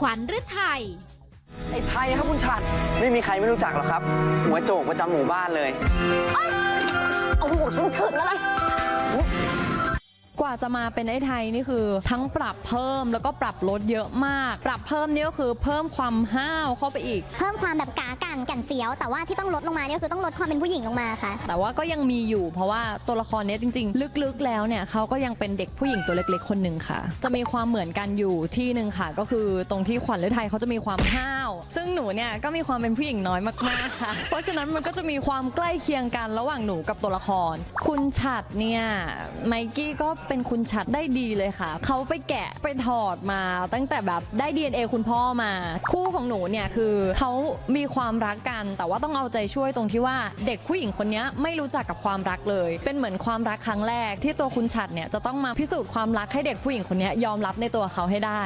ขวัญฤทัย ไอ้ไทยครับคุณชัดไม่มีใครไม่รู้จักหรอกครับ หัวโจกประจำหมู่บ้านเลยอย กว่าจะมาเป็นไอ้ไทยนี่คือ ทั้งปรับเพิ่มแล้วก็ปรับลดเยอะมาก ปรับเพิ่มนี่ก็คือเพิ่มความห้าวเข้าไปอีก เพิ่มความแบบกากันกันเสียว แต่ว่าที่ต้องลดลงมาเนี่ยคือต้องลดความเป็นผู้หญิงลงมาค่ะ แต่ว่าก็ยังมีอยู่เพราะว่าตัวละครเนี้ยจริง ๆ ลึกๆ แล้วเนี่ยเขาก็ยังเป็นเด็กผู้หญิงตัวเล็กๆ คนหนึ่งค่ะ จะมีความเหมือนกันอยู่ที่หนึ่งค่ะ ก็คือตรงที่ขวัญฤทัยเขาจะมีความห้าว ซึ่งหนูเนี่ยก็มีความเป็นผู้หญิงน้อยมากๆค่ะ เพราะฉะนั้นมันก็จะมีความใกล้เคียงกันระหว่างหนูกับตัวละคร คุณฉัดเนี่ยไมกี้ก็เป็นคุณชัดได้ดีเลยค่ะ เขาไปแกะไปถอดมาตั้งแต่แบบได้ DNA คุณพ่อมา คู่ของหนูเนี่ยคือเขามีความรักกัน แต่ว่าต้องเอาใจช่วยตรงที่ว่าเด็กผู้หญิงคนนี้ไม่รู้จักกับความรักเลย เป็นเหมือนความรักครั้งแรก ที่ตัวคุณชัดเนี่ยจะต้องมาพิสูจน์ความรักให้เด็กผู้หญิงคนนี้ยอมรับในตัวเขาให้ได้